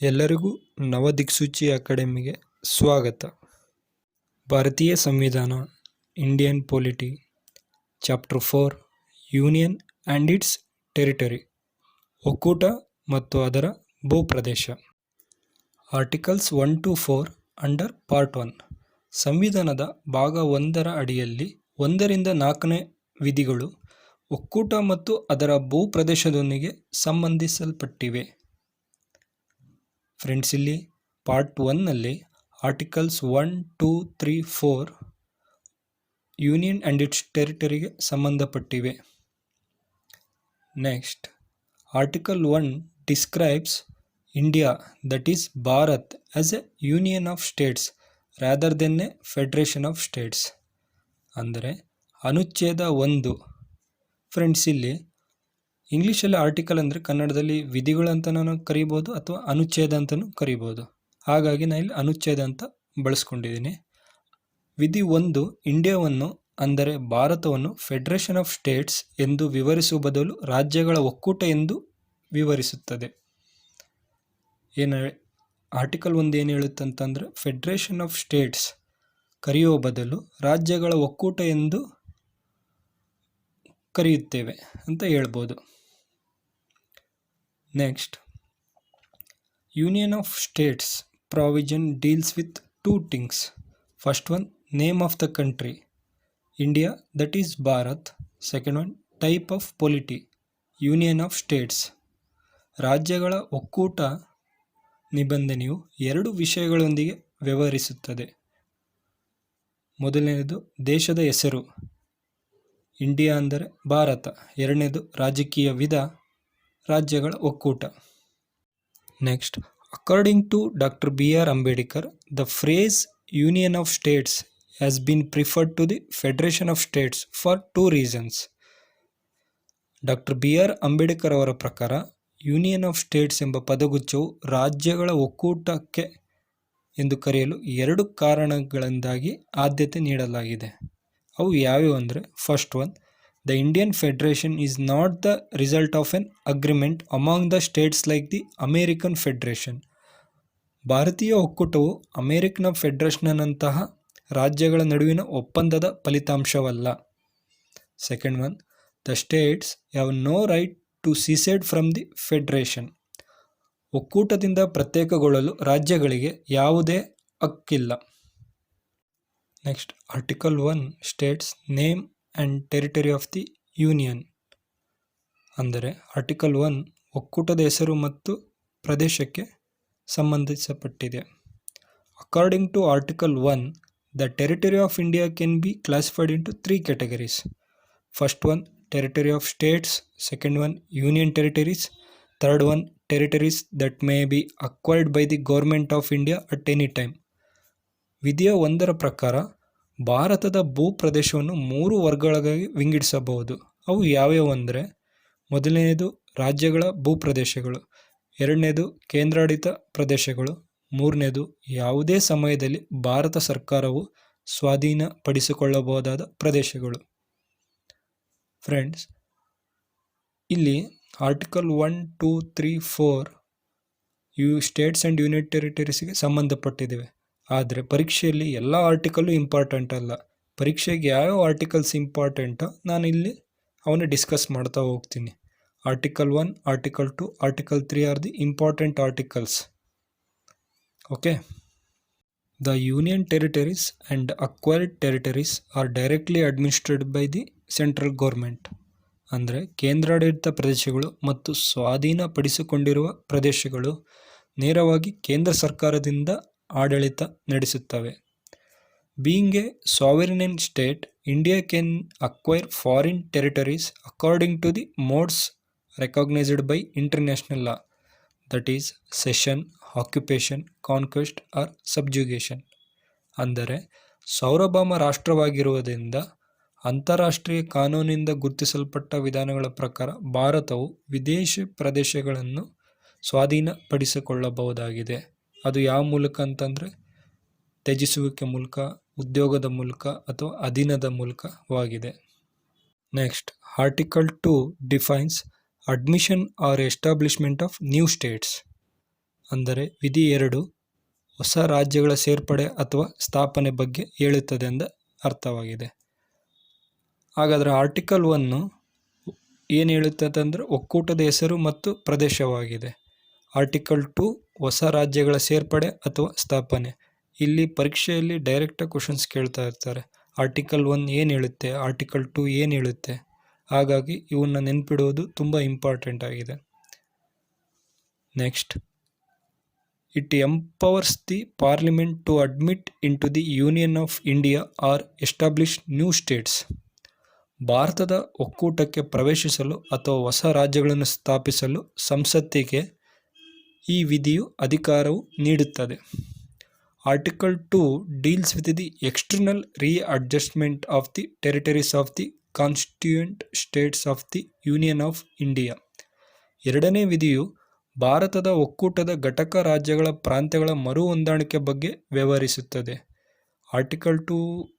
ಎಲ್ಲರಿಗೂ ನವದಿಕ್ಸೂಚಿ ಅಕಾಡೆಮಿಗೆ ಸ್ವಾಗತ. ಭಾರತೀಯ ಸಂವಿಧಾನ, Indian polity, chapter four, union and its territory, ಒಕ್ಕೂಟ ಮತ್ತು ಅದರ ಭೂಪ್ರದೇಶ. Articles one to four under part one. ಸಂವಿಧಾನದ ಭಾಗ ಒಂದರ ಅಡಿಯಲ್ಲಿ ಒಂದರಿಂದ ನಾಲ್ಕನೇ ವಿಧಿಗಳು ಒಕ್ಕೂಟ ಮತ್ತು ಅದರ ಭೂಪ್ರದೇಶದೊಂದಿಗೆ ಸಂಬಂಧಿಸಲ್ಪಟ್ಟಿವೆ. ಫ್ರೆಂಡ್ಸ್, ಇಲ್ಲಿ ಪಾರ್ಟ್ ಒನ್ನಲ್ಲಿ articles one two three four union and its ಟೆರಿಟರಿಗೆ ಸಂಬಂಧಪಟ್ಟಿವೆ. Next article one describes India that is Bharat as a union of states rather than a federation of states ಅಂದರೆ ಅನುಚ್ಛೇದ ಒಂದು. ಫ್ರೆಂಡ್ಸ್ ಇಲ್ಲಿ ಇಂಗ್ಲೀಷಲ್ಲಿ ಆರ್ಟಿಕಲ್ ಅಂದರೆ ಕನ್ನಡದಲ್ಲಿ ವಿಧಿಗಳು ನಾನು ಕರಿಬೋದು ಅಥವಾ ಅನುಚ್ಛೇದ ಅಂತಲೂ ಕರಿಬೋದು. ಹಾಗಾಗಿ ನಾನು ಇಲ್ಲಿ ಅನುಚ್ಛೇದ ಅಂತ ಬಳಸ್ಕೊಂಡಿದ್ದೀನಿ ವಿಧಿ ಒಂದು, ಇಂಡಿಯಾವನ್ನು ಅಂದರೆ ಭಾರತವನ್ನು ಫೆಡರೇಷನ್ ಆಫ್ ಸ್ಟೇಟ್ಸ್ ಎಂದು ವಿವರಿಸುವ ಬದಲು ರಾಜ್ಯಗಳ ಒಕ್ಕೂಟ ಎಂದು ವಿವರಿಸುತ್ತದೆ. ಏನು ಆರ್ಟಿಕಲ್ ಒಂದು ಏನು ಹೇಳುತ್ತಂತಂದರೆ ಫೆಡರೇಷನ್ ಆಫ್ ಸ್ಟೇಟ್ಸ್ ಕರೆಯುವ ಬದಲು ರಾಜ್ಯಗಳ ಒಕ್ಕೂಟ ಎಂದು ಕರೆಯುತ್ತೇವೆ ಅಂತ ಹೇಳ್ಬೋದು. Next union of states provision deals with two things first one name of the country India that is Bharat second one type of polity union of states ರಾಜ್ಯಗಳ ಒಕ್ಕೂಟ ನಿಬಂಧನೆಯು ಎರಡು ವಿಷಯಗಳೊಂದಿಗೆ ವ್ಯವಹರಿಸುತ್ತದೆ. ಮೊದಲನೆಯದು, ದೇಶದ ಹೆಸರು. ಇಂಡಿಯಾ ಅಂದರೆ ಭಾರತ. ಎರಡನೇದು, ರಾಜಕೀಯ ವಿಧ. ರಾಜ್ಯಗಳ ಒಕ್ಕೂಟ. Next according to doctor B R Ambedkar the phrase union of states has been preferred to the federation of states for two reasons doctor B R Ambedkar ಅವರ ಪ್ರಕಾರ ಯೂನಿಯನ್ ಆಫ್ ಸ್ಟೇಟ್ಸ್ ಎಂಬ ಪದಗುಚ್ಛವು ರಾಜ್ಯಗಳ ಒಕ್ಕೂಟಕ್ಕೆ ಎಂದು ಕರೆಯಲು ಎರಡು ಕಾರಣಗಳಿಂದಾಗಿ ಆದ್ಯತೆ ನೀಡಲಾಗಿದೆ. ಅವು ಯಾವ್ಯಾವು ಅಂದರೆ first one the Indian Federation is not the result of an agreement among the states like the American federation ಭಾರತೀಯ ಒಕ್ಕೂಟವು ಅಮೇರಿಕನ್ ಫೆಡರೇಷನ್ನಂತಹ ರಾಜ್ಯಗಳ ನಡುವಿನ ಒಪ್ಪಂದದ ಫಲಿತಾಂಶವಲ್ಲ. Second one the states have no right to secede from the federation ಒಕ್ಕೂಟದಿಂದ ಪ್ರತ್ಯೇಕಗೊಳ್ಳಲು ರಾಜ್ಯಗಳಿಗೆ ಯಾವುದೇ ಹಕ್ಕಿಲ್ಲ. Next article one states name and territory of the union ಅಂದರೆ ಆರ್ಟಿಕಲ್ ಒನ್ ಒಕ್ಕೂಟದ ಹೆಸರು ಮತ್ತು ಪ್ರದೇಶಕ್ಕೆ ಸಂಬಂಧಿಸಲ್ಪಟ್ಟಿದೆ according to article one the territory of India can be classified into three categories first one territory of states second one union territories third one territories that may be acquired by the government of India at any time ವಿಧಿಯ ಒಂದರ ಪ್ರಕಾರ ಭಾರತದ ಭೂಪ್ರದೇಶವನ್ನು ಮೂರು ವರ್ಗಗಳಾಗಿ ವಿಂಗಡಿಸಬಹುದು. ಅವು ಯಾವ್ಯಾವು ಅಂದರೆ, ಮೊದಲನೆಯದು ರಾಜ್ಯಗಳ ಭೂಪ್ರದೇಶಗಳು, ಎರಡನೇದು ಕೇಂದ್ರಾಡಳಿತ ಪ್ರದೇಶಗಳು, ಮೂರನೇದು ಯಾವುದೇ ಸಮಯದಲ್ಲಿ ಭಾರತ ಸರ್ಕಾರವು ಸ್ವಾಧೀನಪಡಿಸಿಕೊಳ್ಳಬಹುದಾದ ಪ್ರದೇಶಗಳು. ಫ್ರೆಂಡ್ಸ್, ಇಲ್ಲಿ article one, two, three, four you states and unit ಟೆರಿಟರೀಸ್ಗೆ ಸಂಬಂಧಪಟ್ಟಿದ್ದೇವೆ ಆದರೆ ಪರೀಕ್ಷೆಯಲ್ಲಿ ಎಲ್ಲ ಆರ್ಟಿಕಲ್ಲು ಇಂಪಾರ್ಟೆಂಟ್ ಅಲ್ಲ. ಪರೀಕ್ಷೆಗೆ ಯಾವ್ಯಾವ ಆರ್ಟಿಕಲ್ಸ್ ಇಂಪಾರ್ಟೆಂಟೋ ಇಲ್ಲಿ ಅವನ್ನ ಡಿಸ್ಕಸ್ ಮಾಡ್ತಾ ಹೋಗ್ತೀನಿ. Article one article two article three are the important articles okay the union territories and acquired territories are directly administered by the central government ಅಂದರೆ ಕೇಂದ್ರಾಡಳಿತ ಪ್ರದೇಶಗಳು ಮತ್ತು ಸ್ವಾಧೀನಪಡಿಸಿಕೊಂಡಿರುವ ಪ್ರದೇಶಗಳು ನೇರವಾಗಿ ಕೇಂದ್ರ ಸರ್ಕಾರದಿಂದ ಆಡಳಿತ ನಡೆಸುತ್ತವೆ. Being a sovereign state India can acquire foreign territories according to the modes recognised by international law that is cession occupation conquest or subjugation ಅಂದರೆ, ಸೌರಭಾಮ ರಾಷ್ಟ್ರವಾಗಿರುವುದರಿಂದ ಅಂತಾರಾಷ್ಟ್ರೀಯ ಕಾನೂನಿನಿಂದ ಗುರುತಿಸಲ್ಪಟ್ಟ ವಿಧಾನಗಳ ಪ್ರಕಾರ ಭಾರತವು ವಿದೇಶಿ ಪ್ರದೇಶಗಳನ್ನು ಸ್ವಾಧೀನಪಡಿಸಿಕೊಳ್ಳಬಹುದಾಗಿದೆ. ಅದು ಯಾವ ಮೂಲಕ ಅಂತಂದರೆ ತ್ಯಜಿಸುವಿಕೆ ಮೂಲಕ, ಉದ್ಯೋಗದ ಮೂಲಕ ಅಥವಾ ಅಧೀನದ ಮೂಲಕವಾಗಿದೆ. Next article two defines admission or establishment of new states ಅಂದರೆ ವಿಧಿ ಎರಡು, ಹೊಸ ರಾಜ್ಯಗಳ ಸೇರ್ಪಡೆ ಅಥವಾ ಸ್ಥಾಪನೆ ಬಗ್ಗೆ ಹೇಳುತ್ತದೆ ಎಂದು ಅರ್ಥವಾಗಿದೆ. ಹಾಗಾದರೆ ಆರ್ಟಿಕಲ್ ಒನ್ನು ಏನು ಹೇಳುತ್ತದೆ ಅಂದರೆ ಒಕ್ಕೂಟದ ಹೆಸರು ಮತ್ತು ಪ್ರದೇಶವಾಗಿದೆ. ಆರ್ಟಿಕಲ್ ಟು ಹೊಸ ರಾಜ್ಯಗಳ ಸೇರ್ಪಡೆ ಅಥವಾ ಸ್ಥಾಪನೆ. ಇಲ್ಲಿ ಪರೀಕ್ಷೆಯಲ್ಲಿ ಡೈರೆಕ್ಟಾಗಿ ಕ್ವಶನ್ಸ್ ಕೇಳ್ತಾ ಇರ್ತಾರೆ. ಆರ್ಟಿಕಲ್ ಒನ್ ಏನು ಹೇಳುತ್ತೆ? ಆರ್ಟಿಕಲ್ ಟು ಏನು ಹೇಳುತ್ತೆ? ಹಾಗಾಗಿ ಇವನ್ನ ನೆನ್ಪಿಡುವುದು ತುಂಬ ಇಂಪಾರ್ಟೆಂಟ್ ಆಗಿದೆ. Next it empowers the parliament to admit into the union of India or establish new states ಭಾರತದ ಒಕ್ಕೂಟಕ್ಕೆ ಪ್ರವೇಶಿಸಲು ಅಥವಾ ಹೊಸ ರಾಜ್ಯಗಳನ್ನು ಸ್ಥಾಪಿಸಲು ಸಂಸತ್ತಿಗೆ ಈ ವಿಧಿಯು ಅಧಿಕಾರವು ನೀಡುತ್ತದೆ. Article two deals with the external readjustment of the territories of the constituent states of the union of India ಎರಡನೇ ವಿಧಿಯು ಭಾರತದ ಒಕ್ಕೂಟದ ಘಟಕ ರಾಜ್ಯಗಳ ಪ್ರಾಂತ್ಯಗಳ ಮರು ಹೊಂದಾಣಿಕೆ ಬಗ್ಗೆ ವ್ಯವಹರಿಸುತ್ತದೆ. ಆರ್ಟಿಕಲ್ ಟು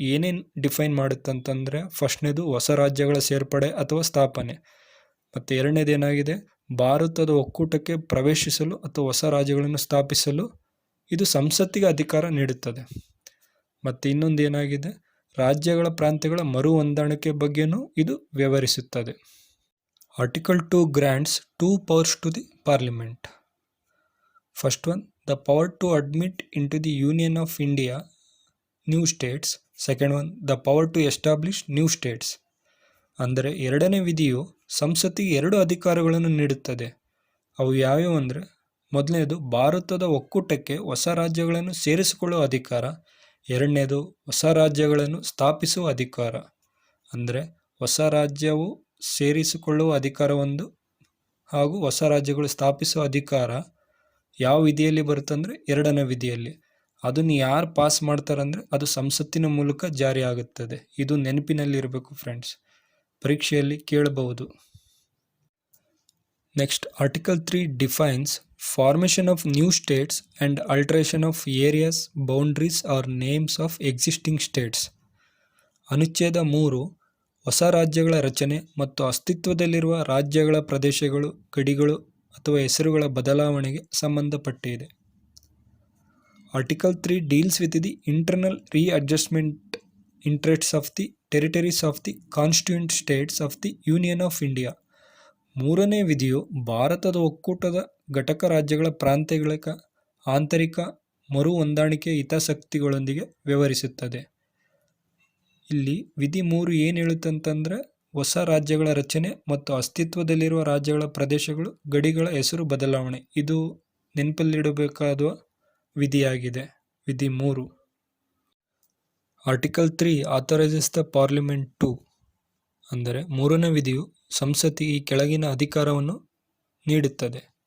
ಏನೇನು ಡಿಫೈನ್ ಮಾಡುತ್ತಂತಂದರೆ ಫಸ್ಟ್ನೇದು ಹೊಸ ರಾಜ್ಯಗಳ ಸೇರ್ಪಡೆ ಅಥವಾ ಸ್ಥಾಪನೆ. ಮತ್ತು ಎರಡನೇದು ಏನಾಗಿದೆ ಭಾರತದ ಒಕ್ಕೂಟಕ್ಕೆ ಪ್ರವೇಶಿಸಲು ಅಥವಾ ಹೊಸ ರಾಜ್ಯಗಳನ್ನು ಸ್ಥಾಪಿಸಲು ಇದು ಸಂಸತ್ತಿಗೆ ಅಧಿಕಾರ ನೀಡುತ್ತದೆ. ಮತ್ತು ಇನ್ನೊಂದು ಏನಾಗಿದೆ? ರಾಜ್ಯಗಳ ಪ್ರಾಂತ್ಯಗಳ ಮರು ಹೊಂದಾಣಿಕೆ ಬಗ್ಗೆನೂ ಇದು ವ್ಯವಹರಿಸುತ್ತದೆ article two grants two powers to the parliament first one the power to admit into the union of India new states second one the power to establish new states ಅಂದರೆ ಎರಡನೇ ವಿಧಿಯು ಸಂಸತ್ತಿಗೆ ಎರಡು ಅಧಿಕಾರಗಳನ್ನು ನೀಡುತ್ತದೆ. ಅವು ಯಾವ್ಯಾವು ಅಂದರೆ, ಮೊದಲನೇದು, ಭಾರತದ ಒಕ್ಕೂಟಕ್ಕೆ ಹೊಸ ರಾಜ್ಯಗಳನ್ನು ಸೇರಿಸಿಕೊಳ್ಳುವ ಅಧಿಕಾರ, ಎರಡನೇದು, ಹೊಸ ರಾಜ್ಯಗಳನ್ನು ಸ್ಥಾಪಿಸುವ ಅಧಿಕಾರ. ಅಂದರೆ, ಹೊಸ ರಾಜ್ಯವು ಸೇರಿಸಿಕೊಳ್ಳುವ ಅಧಿಕಾರ ಒಂದು ಹಾಗೂ ಹೊಸ ರಾಜ್ಯಗಳು ಸ್ಥಾಪಿಸುವ ಅಧಿಕಾರ ಯಾವ ವಿಧಿಯಲ್ಲಿ ಬರುತ್ತಂದರೆ ಎರಡನೇ ವಿಧಿಯಲ್ಲಿ. ಅದನ್ನು ಯಾರು ಪಾಸ್ ಮಾಡ್ತಾರಂದರೆ ಅದು ಸಂಸತ್ತಿನ ಮೂಲಕ ಜಾರಿ ಆಗುತ್ತದೆ ಇದು ನೆನಪಿನಲ್ಲಿರಬೇಕು ಫ್ರೆಂಡ್ಸ್ ಪರೀಕ್ಷೆಯಲ್ಲಿ ಕೇಳಬಹುದು. Next article three defines formation of new states and alteration of areas boundaries or names of existing states ಅನುಚ್ಛೇದ ಮೂರು, ಹೊಸ ರಾಜ್ಯಗಳ ರಚನೆ ಮತ್ತು ಅಸ್ತಿತ್ವದಲ್ಲಿರುವ ರಾಜ್ಯಗಳ ಪ್ರದೇಶಗಳು, ಗಡಿಗಳು ಅಥವಾ ಹೆಸರುಗಳ ಬದಲಾವಣೆಗೆ ಸಂಬಂಧಪಟ್ಟಿದೆ. Article three deals with the internal readjustment interests of the territories of the constituent states of the union of India ಮೂರನೇ ವಿಧಿಯು ಭಾರತದ ಒಕ್ಕೂಟದ ಘಟಕ ರಾಜ್ಯಗಳ ಪ್ರಾಂತ್ಯಗಳ ಆಂತರಿಕ ಮರು ಹೊಂದಾಣಿಕೆ ಹಿತಾಸಕ್ತಿಗಳೊಂದಿಗೆ ವ್ಯವಹರಿಸುತ್ತದೆ. ಇಲ್ಲಿ ವಿಧಿ ಮೂರು ಏನು ಹೇಳುತ್ತಂತಂದರೆ, ಹೊಸ ರಾಜ್ಯಗಳ ರಚನೆ ಮತ್ತು ಅಸ್ತಿತ್ವದಲ್ಲಿರುವ ರಾಜ್ಯಗಳ ಪ್ರದೇಶಗಳು ಗಡಿಗಳ ಹೆಸರು ಬದಲಾವಣೆ. ಇದು ನೆನಪಲ್ಲಿಡಬೇಕಾದ ವಿಧಿಯಾಗಿದೆ. ವಿಧಿ ಮೂರು. Article three authorises the parliament to ಅಂದರೆ ಮೂರನೇ ವಿಧಿಯು ಸಂಸತ್ತಿಗೆ ಈ ಕೆಳಗಿನ ಅಧಿಕಾರವನ್ನು ನೀಡುತ್ತದೆ.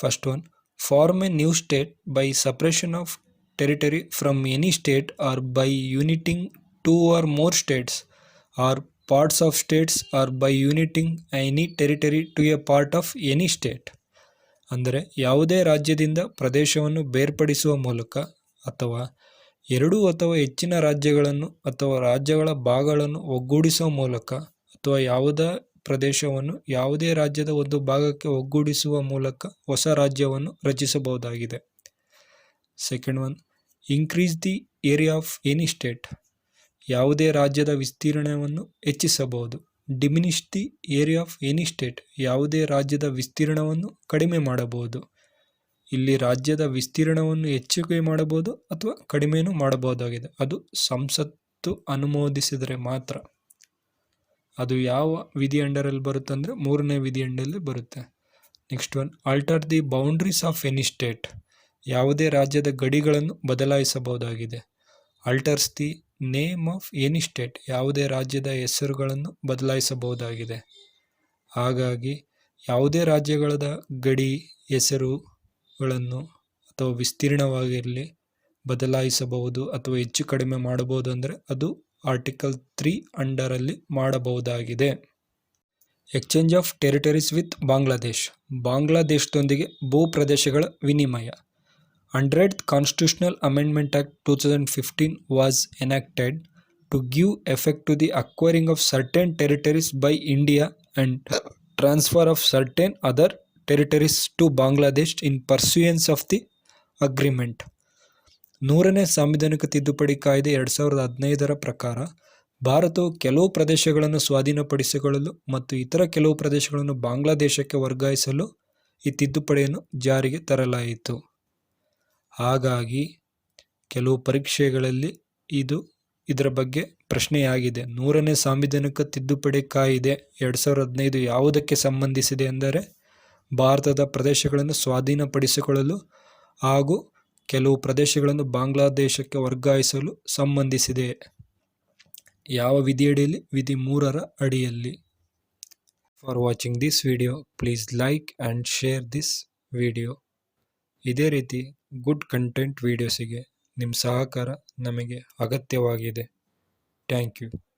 First one form a new state by separation of territory from any state or by uniting two or more states or parts of states or by uniting any territory to a part of any state ಅಂದರೆ ಯಾವುದೇ ರಾಜ್ಯದಿಂದ ಪ್ರದೇಶವನ್ನು ಬೇರ್ಪಡಿಸುವ ಮೂಲಕ ಅಥವಾ ಎರಡು ಅಥವಾ ಹೆಚ್ಚಿನ ರಾಜ್ಯಗಳನ್ನು ಅಥವಾ ರಾಜ್ಯಗಳ ಭಾಗಗಳನ್ನು ಒಗ್ಗೂಡಿಸುವ ಮೂಲಕ ಅಥವಾ ಯಾವುದೇ ಪ್ರದೇಶವನ್ನು ಯಾವುದೇ ರಾಜ್ಯದ ಒಂದು ಭಾಗಕ್ಕೆ ಒಗ್ಗೂಡಿಸುವ ಮೂಲಕ ಹೊಸ ರಾಜ್ಯವನ್ನು ರಚಿಸಬಹುದಾಗಿದೆ. Second one increase the area of any state ಯಾವುದೇ ರಾಜ್ಯದ ವಿಸ್ತೀರ್ಣವನ್ನು ಹೆಚ್ಚಿಸಬಹುದು. Diminish the area of any state ಯಾವುದೇ ರಾಜ್ಯದ ವಿಸ್ತೀರ್ಣವನ್ನು ಕಡಿಮೆ ಮಾಡಬಹುದು. ಇಲ್ಲಿ ರಾಜ್ಯದ ವಿಸ್ತೀರ್ಣವನ್ನು ಹೆಚ್ಚಿಗೆ ಮಾಡಬಹುದು ಅಥವಾ ಕಡಿಮೆಯೂ ಮಾಡಬಹುದಾಗಿದೆ. ಅದು ಸಂಸತ್ತು ಅನುಮೋದಿಸಿದರೆ ಮಾತ್ರ. ಅದು ಯಾವ ವಿಧಿ ಅಂಡರಲ್ಲಿ ಬರುತ್ತೆ ಅಂದರೆ ಮೂರನೇ ವಿಧಿ ಅಂಡಲ್ಲಿ ಬರುತ್ತೆ. Next one, alter the boundaries of any state. ಯಾವುದೇ ರಾಜ್ಯದ ಗಡಿಗಳನ್ನು ಬದಲಾಯಿಸಬಹುದಾಗಿದೆ. Alters the name of any state, ಯಾವುದೇ ರಾಜ್ಯದ ಹೆಸರುಗಳನ್ನು ಬದಲಾಯಿಸಬಹುದಾಗಿದೆ. ಹಾಗಾಗಿ ಯಾವುದೇ ರಾಜ್ಯಗಳದ ಗಡಿ ಹೆಸರುಗಳನ್ನು ಅಥವಾ ವಿಸ್ತೀರ್ಣವಾಗಿರಲಿ ಬದಲಾಯಿಸಬಹುದು ಅಥವಾ ಹೆಚ್ಚು ಕಡಿಮೆ ಮಾಡಬಹುದು ಅಂದರೆ ಅದು ಆರ್ಟಿಕಲ್ ತ್ರೀ ಅಂಡರಲ್ಲಿ ಮಾಡಬಹುದಾಗಿದೆ. Exchange of territories with Bangladesh ಬಾಂಗ್ಲಾದೇಶದೊಂದಿಗೆ ಭೂ ಪ್ರದೇಶಗಳ ವಿನಿಮಯ. Hundred constitutional amendment act two thousand fifteen was enacted to give effect to the acquiring of certain territories by India and transfer of certain other territories to Bangladesh in pursuance of the agreement ನೂರನೇ ಸಾಂವಿಧಾನಿಕ ತಿದ್ದುಪಡಿ ಕಾಯ್ದೆ ಎರಡು ಸಾವಿರದ ಹದಿನೈದರ ಪ್ರಕಾರ, ಭಾರತವು ಕೆಲವು ಪ್ರದೇಶಗಳನ್ನು ಸ್ವಾಧೀನಪಡಿಸಿಕೊಳ್ಳಲು ಮತ್ತು ಇತರ ಕೆಲವು ಪ್ರದೇಶಗಳನ್ನು ಬಾಂಗ್ಲಾದೇಶಕ್ಕೆ ವರ್ಗಾಯಿಸಲು ಈ ತಿದ್ದುಪಡಿಯನ್ನು ಜಾರಿಗೆ ತರಲಾಯಿತು. ಹಾಗಾಗಿ, ಕೆಲವು ಪರೀಕ್ಷೆಗಳಲ್ಲಿ ಇದು ಇದರ ಬಗ್ಗೆ ಪ್ರಶ್ನೆಯಾಗಿದೆ. ನೂರನೇ ಸಾಂವಿಧಾನಿಕ ತಿದ್ದುಪಡಿ ಕಾಯಿದೆ ಎರಡು ಸಾವಿರದ ಹದಿನೈದು ಯಾವುದಕ್ಕೆ ಸಂಬಂಧಿಸಿದೆ ಎಂದರೆ ಭಾರತದ ಪ್ರದೇಶಗಳನ್ನು ಸ್ವಾಧೀನಪಡಿಸಿಕೊಳ್ಳಲು ಹಾಗೂ ಕೆಲವು ಪ್ರದೇಶಗಳನ್ನು ಬಾಂಗ್ಲಾದೇಶಕ್ಕೆ ವರ್ಗಾಯಿಸಲು ಸಂಬಂಧಿಸಿದೆ. ಯಾವ ವಿಧಿಯಡಿಯಲ್ಲಿ? ವಿಧಿ ಮೂರರ ಅಡಿಯಲ್ಲಿ. For watching this video please like and share this video ಇದೇ ರೀತಿ ಗುಡ್ ಕಂಟೆಂಟ್ ವೀಡಿಯೋಸಿಗೆ ನಿಮ್ಮ ಸಹಕಾರ ನಮಗೆ ಅಗತ್ಯವಾಗಿದೆ. Thank you